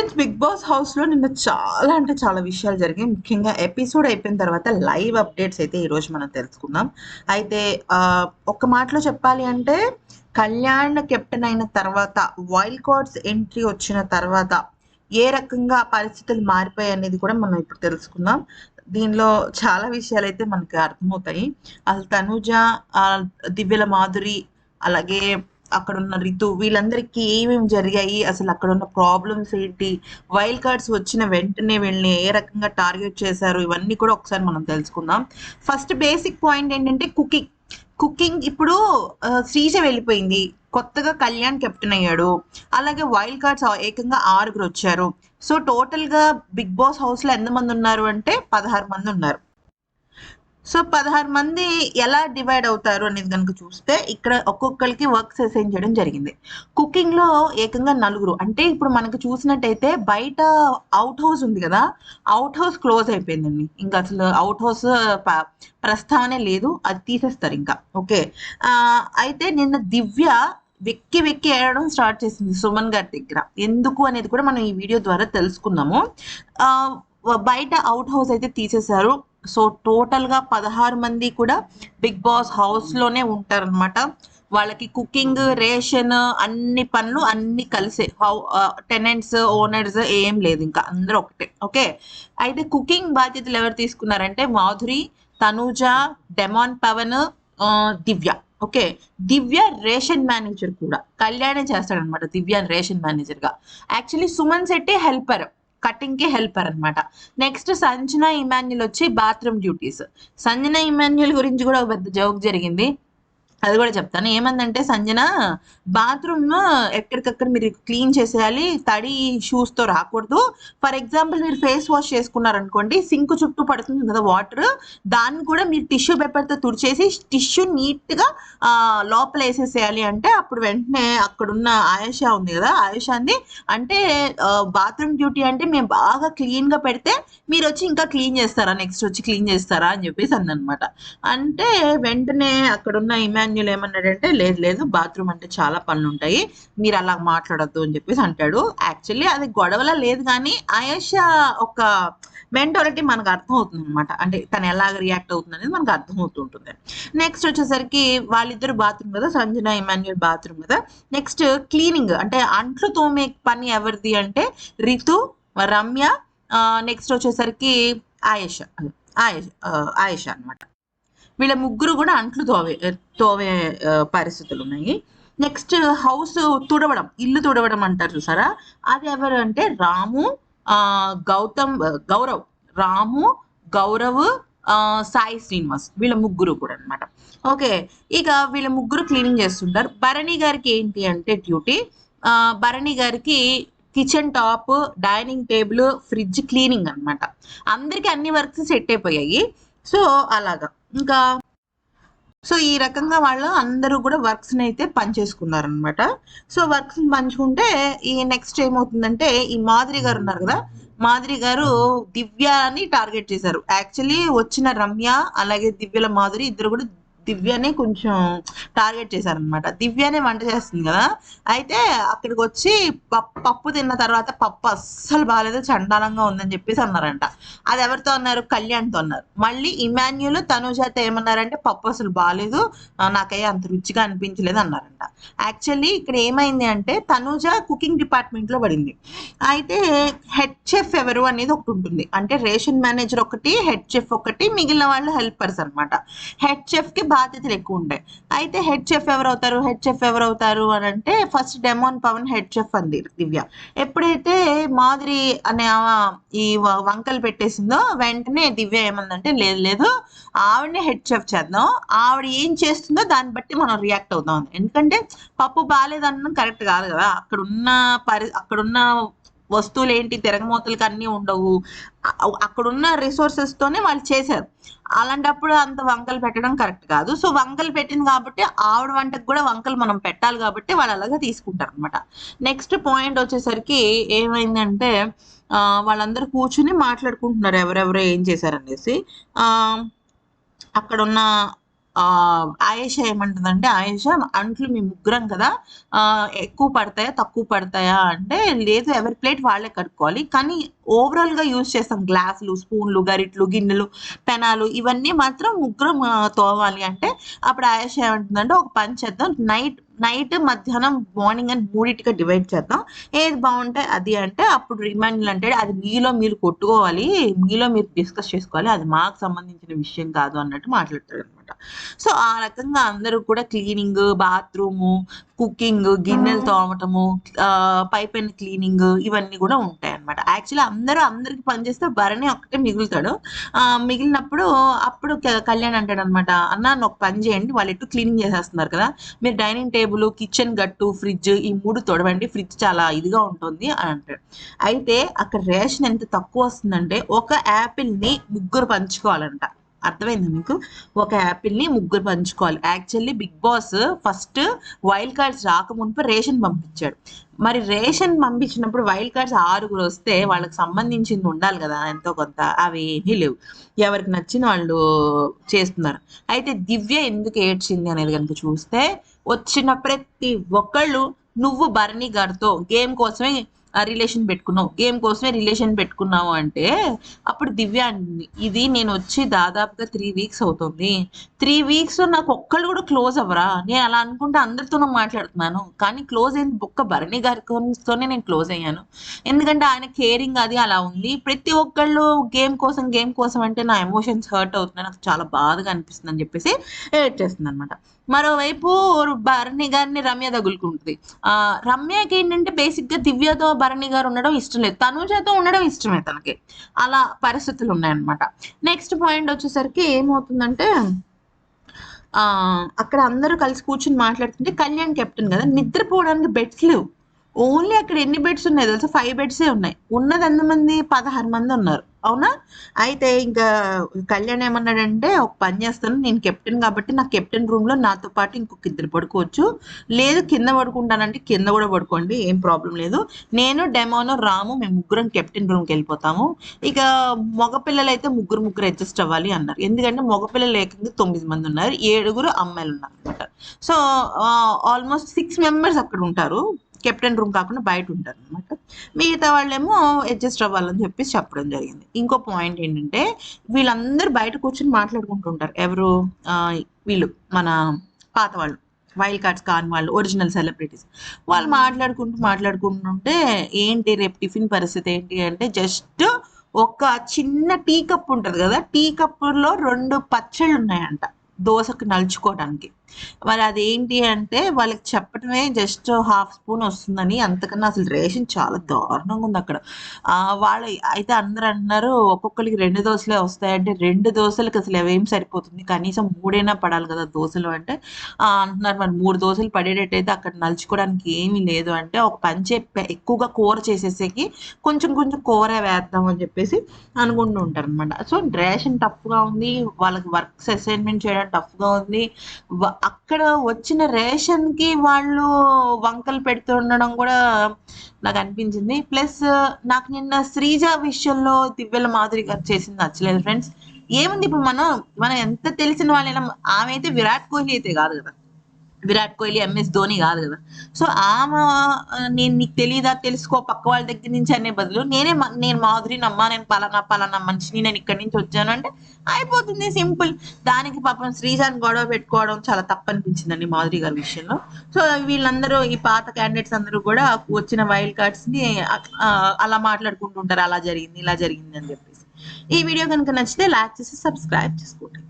Friends big boss హౌస్లో నిన్న చాలా అంటే చాలా విషయాలు జరిగాయి. ముఖ్యంగా ఎపిసోడ్ అయిపోయిన తర్వాత లైవ్ అప్డేట్స్ అయితే ఈరోజు మనం తెలుసుకుందాం. అయితే ఒక మాటలో చెప్పాలి అంటే కళ్యాణ్ కెప్టెన్ అయిన తర్వాత వైల్డ్ కార్డ్స్ ఎంట్రీ వచ్చిన తర్వాత ఏ రకంగా పరిస్థితులు మారిపోయాయి అనేది కూడా మనం ఇప్పుడు తెలుసుకుందాం. దీనిలో చాలా విషయాలు అయితే మనకి అర్థమవుతాయి. అసలు తనుజ ఆ, దివ్యల మాధురి అలాగే అక్కడ ఉన్న రితు వీళ్ళందరికీ ఏమేమి జరిగాయి అసలు అక్కడ ఉన్న ప్రాబ్లమ్స్ ఏంటి వైల్డ్ కార్డ్స్ వచ్చిన వెంటనే వీళ్ళని ఏ రకంగా టార్గెట్ చేశారు ఇవన్నీ కూడా ఒకసారి మనం తెలుసుకుందాం. ఫస్ట్ బేసిక్ పాయింట్ ఏంటంటే కుకింగ్. కుకింగ్ ఇప్పుడు శ్రీజ వెళ్ళిపోయింది. కొత్తగా కళ్యాణ్ కెప్టెన్ అయ్యాడు. అలాగే వైల్డ్ కార్డ్స్ ఏకంగా ఆరుగురు వచ్చారు. సో టోటల్గా బిగ్ బాస్ హౌస్లో ఎంతమంది ఉన్నారు అంటే పదహారు మంది ఉన్నారు. సో పదహారు మంది ఎలా డివైడ్ అవుతారు అనేది కనుక చూస్తే ఇక్కడ ఒక్కొక్కరికి వర్క్స్ అసైన్ చేయడం జరిగింది. కుకింగ్లో ఏకంగా నలుగురు. అంటే ఇప్పుడు మనకు చూసినట్టయితే బయట అవుట్ హౌస్ ఉంది కదా అవుట్ హౌస్ క్లోజ్ అయిపోయిందండి. ఇంకా అసలు అవుట్ హౌస్ ప్రస్తావనే లేదు. అది తీసేస్తారు ఇంకా. ఓకే. అయితే నిన్న దివ్య వెక్కి వెక్కి ఏడడం స్టార్ట్ చేసింది సుమన్ గారి దగ్గర. ఎందుకు అనేది కూడా మనం ఈ వీడియో ద్వారా తెలుసుకుందాము. బయట అవుట్ హౌస్ అయితే తీసేశారు. సో టోటల్గా పదహారు మంది కూడా బిగ్ బాస్ హౌస్లోనే ఉంటారన్నమాట. వాళ్ళకి కుకింగ్ రేషన్ అన్ని పనులు అన్ని కలిసే. హౌ టెనెంట్స్ ఓనర్స్ ఏం లేదు ఇంకా. అందరూ ఒకటే. ఓకే? అయితే కుకింగ్ బాధ్యతలు ఎవరు తీసుకున్నారంటే Madhuri Tanuja Demon Pavan Divya. Okay? Divya ration manager కూడా. కళ్యాణే చేస్తాడనమాట దివ్య రేషన్ మేనేజర్గా యాక్చువల్లీ సుమన్ శెట్టి హెల్పర్. కటింగ్కి హెల్పర్ అన్నమాట. నెక్స్ట్ సంజన ఇమాన్యుల్ వచ్చి బాత్రూమ్ డ్యూటీస్. సంజన ఇమాన్యుల్ గురించి కూడా ఒక పెద్ద జోక్ జరిగింది. అది కూడా చెప్తాను. ఏమందంటే సంజన బాత్రూమ్ ఎక్కడికక్కడ మీరు క్లీన్ చేసేయాలి తడి షూస్తో రాకూడదు. ఫర్ ఎగ్జాంపుల్ మీరు ఫేస్ వాష్ చేసుకున్నారనుకోండి సింక్ చుట్టూ పడుతుంది కదా వాటర్ దాన్ని కూడా మీరు టిష్యూ పేపర్తో తుడిచేసి టిష్యూ నీట్గా లోపల వేసేసేయాలి అంటే అప్పుడు వెంటనే అక్కడున్న ఆయుష ఉంది కదా ఆయుష అంది అంటే బాత్రూమ్ డ్యూటీ అంటే మేము బాగా క్లీన్గా పెడితే మీరు వచ్చి ఇంకా క్లీన్ చేస్తారా నెక్స్ట్ వచ్చి క్లీన్ చేస్తారా అని చెప్పేసి అందనమాట అంటే వెంటనే అక్కడున్న అభిమన్యులు ఏమన్నాడంటే లేదు లేదు బాత్రూమ్ అంటే చాలా పనులు ఉంటాయి మీరు అలా మాట్లాడద్దు అని చెప్పేసి అంటాడు. యాక్చువల్లీ అది గొడవలా లేదు కానీ ఆయేష ఒక మెంటాలిటీ మనకు అర్థమవుతుంది అనమాట అంటే తను ఎలాగ రియాక్ట్ అవుతుంది అనేది మనకు అర్థమవుతుంటుంది. నెక్స్ట్ వచ్చేసరికి వాళ్ళిద్దరు బాత్రూమ్ కదా సంజన ఇమాన్యుల్ బాత్రూమ్ కదా. నెక్స్ట్ క్లీనింగ్ అంటే అంట్లు తోమే పని ఎవరిది అంటే రితు రమ్య నెక్స్ట్ వచ్చేసరికి ఆయేష ఆయేష ఆయేష అన్నమాట. వీళ్ళ ముగ్గురు కూడా అంట్లు తోవే తోవే పరిస్థితులు ఉన్నాయి నెక్స్ట్ హౌస్ తుడవడం ఇల్లు తుడవడం అంటారు చూసారా? అది ఎవరు అంటే రాము ఆ గౌతమ్ గౌరవ్. రాము గౌరవ్ ఆ, సాయి శ్రీనివాస్ వీళ్ళ ముగ్గురు కూడా అనమాట ఓకే ఇక వీళ్ళ ముగ్గురు క్లీనింగ్ చేస్తుంటారు. భరణి గారికి ఏంటి అంటే డ్యూటీ. ఆ, భరణి గారికి kitchen top dining table fridge cleaning అన్నమాట. అందరికి అన్ని వర్క్స్ సెట్ అయిపోయాయి. సో అలాగా. ఇంకా సో ఈ రకంగా వాళ్ళు అందరూ కూడా వర్క్స్ అయితే పనిచేసుకున్నారనమాట సో వర్క్స్ పంచుకుంటే ఈ నెక్స్ట్ ఏమవుతుందంటే ఈ మాదిరి గారు ఉన్నారు కదా మాదిరి గారు దివ్యని టార్గెట్ చేశారు. యాక్చువల్లీ వచ్చిన రమ్య అలాగే దివ్యల మాధురి ఇద్దరు కూడా దివ్యనే కొంచెం టార్గెట్ చేశారనమాట దివ్యనే వంట చేస్తుంది కదా. అయితే అక్కడికి వచ్చి పప్పు తిన్న తర్వాత పప్పు అస్సలు బాగాలేదు చండాలంగా ఉందని చెప్పేసి అన్నారంట. అది ఎవరితో అన్నారు? కళ్యాణ్తో అన్నారు. మళ్ళీ ఇమాన్యుల్ తనుజాత ఏమన్నారంటే పప్పు అసలు బాగాలేదు ఆ, అంత రుచిగా అనిపించలేదు అన్నారంట. యాక్చువల్లీ ఇక్కడ ఏమైంది అంటే తనుజ కుకింగ్ డిపార్ట్మెంట్లో పడింది. అయితే హెడ్ చెఫ్ ఎవరు అనేది ఒకటి ఉంటుంది. అంటే రేషన్ మేనేజర్ ఒకటి హెడ్ చెఫ్ ఒకటి మిగిలిన వాళ్ళు హెల్పర్స్ అన్నమాట. హెడ్ చెఫ్కి బాధ్యతలు ఎక్కువ ఉంటాయి. అయితే హెడ్ చెఫ్ ఎవరు ఎవరవుతారు హెడ్ చెఫ్ అని అంటే first Demon Pavan head chef అంది దివ్య. ఎప్పుడైతే మాధురి అనే ఈ వంకలు పెట్టేసిందో వెంటనే దివ్య ఏమందంటే లేదు లేదు ఆవిడనే హెడ్ చెఫ్ చేద్దాం. ఆవిడ ఏం చేస్తుందో దాన్ని బట్టి మనం రియాక్ట్ అవుతాం ఎందుకంటే పప్పు బాగాలేదన్న కరెక్ట్ కాదు కదా. అక్కడ ఉన్న పరి అక్కడున్న వస్తువులు ఏంటి తిరగమూతలకి అన్నీ ఉండవు అక్కడున్న రిసోర్సెస్తోనే వాళ్ళు చేశారు. అలాంటప్పుడు అంత వంకలు పెట్టడం కరెక్ట్ కాదు. సో వంకలు పెట్టింది కాబట్టి ఆవిడ వంటకు కూడా వంకలు మనం పెట్టాలి కాబట్టి వాళ్ళు అలాగే తీసుకుంటారు అనమాట నెక్స్ట్ పాయింట్ వచ్చేసరికి ఏమైందంటే వాళ్ళందరూ కూర్చుని మాట్లాడుకుంటున్నారు ఎవరెవరు ఏం చేశారనేసి. అక్కడ ఉన్న ఆయేష ఏమంటుందంటే ఆయేష అంట్లు మీ ముగ్గురం కదా ఎక్కువ పడతాయా తక్కువ పడతాయా? అంటే లేదు ఎవరి ప్లేట్ వాళ్ళే కట్టుకోవాలి కానీ ఓవరాల్గా యూజ్ చేస్తాం గ్లాసులు స్పూన్లు గరిట్లు గిన్నెలు పెనాలు ఇవన్నీ మాత్రం ముగ్గురం తోవాలి. అంటే అప్పుడు ఆయేష ఏమంటుందంటే ఒక పని చేద్దాం. నైట్ నైట్ మధ్యాహ్నం మార్నింగ్ అని మూడింటిగా డివైడ్ చేద్దాం. ఏది బాగుంటే అది అంటే అప్పుడు రిమైండర్ అంటే అది మీలో మీరు కొట్టుకోవాలి మీలో మీరు డిస్కస్ చేసుకోవాలి అది మాకు సంబంధించిన విషయం కాదు అన్నట్టు మాట్లాడతాడు అనమాట సో ఆ రకంగా అందరూ కూడా క్లీనింగ్ బాత్రూము కుకింగ్ గిన్నెలు తోమటము పైప్ అండ్ క్లీనింగ్ ఇవన్నీ కూడా ఉంటాయి అనమాట యాక్చువల్లీ అందరూ అందరికి పనిచేస్తే భరణి ఒక్కటే మిగులుతాడు. ఆ, మిగిలినప్పుడు అప్పుడు కళ్యాణ్ అంటాడు అనమాట అన్న నన్ను ఒక పని చేయండి వాళ్ళు ఎటు క్లీనింగ్ చేసేస్తున్నారు కదా. మీరు డైనింగ్ టేబుల్ కిచెన్ గట్టు ఫ్రిడ్జ్ ఈ మూడు తొడవండి ఫ్రిడ్జ్ చాలా ఇదిగా ఉంటుంది అని అంటాడు. అయితే అక్కడ రేషన్ ఎంత తక్కువ వస్తుందంటే ఒక యాపిల్ని ముగ్గురు పంచుకోవాలంట. అర్థమైందా మీకు? ఒక యాపిల్ని ముగ్గురు పంచుకోవాలి. Actually Bigg Boss first wild cards రాకముందు రేషన్ పంపించాడు. మరి రేషన్ పంపించినప్పుడు వైల్డ్ కార్డ్స్ ఆరుగురు వస్తే వాళ్ళకి సంబంధించింది ఉండాలి కదా ఎంతో కొంత. అవి ఏమీ లేవు. ఎవరికి నచ్చిన వాళ్ళు చేస్తున్నారు. అయితే దివ్య ఎందుకు ఏడ్చింది అనేది కనుక చూస్తే వచ్చిన ప్రతి ఒక్కళ్ళు నువ్వు భరణి గారితో గేమ్ కోసమే రిలేషన్ పెట్టుకున్నావు. గేమ్ కోసమే రిలేషన్ పెట్టుకున్నావు అంటే అప్పుడు దివ్య ఇది నేను వచ్చి దాదాపుగా త్రీ వీక్స్ అవుతుంది. త్రీ వీక్స్ నాకు ఒక్కళ్ళు కూడా క్లోజ్ అవ్వరా? నేను అలా అనుకుంటే అందరితోనూ మాట్లాడుతున్నాను. కానీ క్లోజ్ అయింది బొక్క భరణి గారితోనే నేను క్లోజ్ అయ్యాను. ఎందుకంటే ఆయన కేరింగ్ అది అలా ఉంది. ప్రతి ఒక్కళ్ళు గేమ్ కోసం గేమ్ కోసం అంటే నా ఎమోషన్స్ హర్ట్ అవుతున్నాయి. నాకు చాలా బాధగా అనిపిస్తుంది అని చెప్పేసి ఏడ్చేస్తుంది అనమాట మరోవైపు భరణి గారిని రమ్య తగులుకుంటుంది. ఆ రమ్యకి ఏంటంటే బేసిక్గా దివ్యతో భరణి గారు ఉండడం ఇష్టం లేదు. తనుజతో ఉండడం ఇష్టమే తనకి. అలా పరిస్థితులు ఉన్నాయన్నమాట. నెక్స్ట్ పాయింట్ వచ్చేసరికి ఏమవుతుందంటే ఆ అక్కడ అందరూ కలిసి కూర్చుని మాట్లాడుతుంటే కళ్యాణ్ కెప్టెన్ కదా నిద్రపోవడానికి బెడ్స్ లేవు. ఓన్లీ అక్కడ ఎన్ని బెడ్స్ ఉన్నాయి తెలుసా? ఫైవ్ బెడ్సే ఉన్నాయి. ఉన్నది ఎంతమంది? పదహారు మంది ఉన్నారు. అవునా? అయితే ఇంకా కళ్యాణ్ ఏమన్నాడంటే ఒక పని చేస్తాను. నేను కెప్టెన్ కాబట్టి నా కెప్టెన్ రూమ్లో నాతో పాటు ఇంకొక ఇద్దరు పడుకోవచ్చు. లేదు కింద పడుకుంటానంటే కింద కూడా పడుకోండి. ఏం ప్రాబ్లం లేదు. నేను డెమోను రాము మేము ముగ్గురం కెప్టెన్ రూమ్కి వెళ్ళిపోతాము. ఇక మగపిల్లలు అయితే ముగ్గురు ముగ్గురు అడ్జస్ట్ అవ్వాలి అన్నారు. ఎందుకంటే మగపిల్లలు ఏకంగా తొమ్మిది మంది ఉన్నారు. ఏడుగురు అమ్మాయిలు ఉన్నారు అనమాట సో ఆల్మోస్ట్ సిక్స్ మెంబర్స్ అక్కడ ఉంటారు. కెప్టెన్ రూమ్ కాకుండా బయట ఉంటారు అనమాట మిగతా వాళ్ళేమో అడ్జస్ట్ అవ్వాలని చెప్పేసి చెప్పడం జరిగింది. ఇంకో పాయింట్ ఏంటంటే వీళ్ళందరూ బయట కూర్చొని మాట్లాడుకుంటుంటారు. ఎవరు? వీళ్ళు మన పాత వాళ్ళు. వైల్డ్ కార్డ్స్ కాని వాళ్ళు ఒరిజినల్ సెలబ్రిటీస్ వాళ్ళు మాట్లాడుకుంటూ మాట్లాడుకుంటుంటే ఏంటి రేపు టిఫిన్ పరిస్థితి ఏంటి అంటే జస్ట్ ఒక చిన్న టీ కప్ ఉంటుంది కదా టీ కప్పులో రెండు పచ్చళ్ళు ఉన్నాయంట దోశకు నలుచుకోవడానికి మరి అదేంటి అంటే వాళ్ళకి చెప్పటమే జస్ట్ హాఫ్ స్పూన్ వస్తుందని అంతకన్నా అసలు రేషన్ చాలా దారుణంగా ఉంది అక్కడ. వాళ్ళు అయితే అందరు అంటున్నారు ఒక్కొక్కరికి రెండు దోశలే వస్తాయంటే రెండు దోశలకి అసలు అవేం సరిపోతుంది? కనీసం మూడైనా పడాలి కదా దోశలు అంటే. అంటున్నారు మరి మూడు దోశలు పడేటట్టయితే అక్కడ నలుచుకోవడానికి ఏమీ లేదు అంటే ఒక పని చెప్పి ఎక్కువగా కూర చేసేసేకి కొంచెం కొంచెం కూర వేద్దాం అని చెప్పేసి అనుకుంటూ ఉంటారు అనమాట సో రేషన్ టఫ్గా ఉంది వాళ్ళకి వర్క్స్ అసైన్మెంట్ చేయడం టఫ్గా ఉంది అక్కడ వచ్చిన రేషన్కి వాళ్ళు వంకలు పెడుతుండడం కూడా నాకు అనిపించింది. ప్లస్ నాకు నిన్న శ్రీజ విషయంలో దివ్యల మాధురి గారు చేసింది నచ్చలేదు ఫ్రెండ్స్. ఏముంది ఇప్పుడు మనం మనం ఎంత తెలిసిన వాళ్ళైనా ఆమె అయితే విరాట్ కోహ్లీ అయితే కాదు కదా. విరాట్ కోహ్లీ ఎంఎస్ ధోని కాదు కదా. సో ఆమె నేను నీకు తెలియదా తెలుసుకో పక్క వాళ్ళ దగ్గర నుంచి అనే బదులు నేనే నేను మాధురి నమ్మా నేను పలానా పలానా మనిషిని నేను ఇక్కడి నుంచి వచ్చాను అంటే అయిపోతుంది సింపుల్. దానికి పాపం శ్రీజాన్ గొడవ పెట్టుకోవడం చాలా తప్పనిపించిందండి మాధురి గారి విషయంలో. సో వీళ్ళందరూ ఈ పాత క్యాండిడేట్స్ అందరూ కూడా వచ్చిన వైల్డ్ కార్డ్స్ని అలా మాట్లాడుకుంటుంటారు అలా జరిగింది ఇలా జరిగింది అని చెప్పేసి. ఈ వీడియో కనుక నచ్చితే లైక్ చేసి సబ్స్క్రైబ్ చేసుకోండి.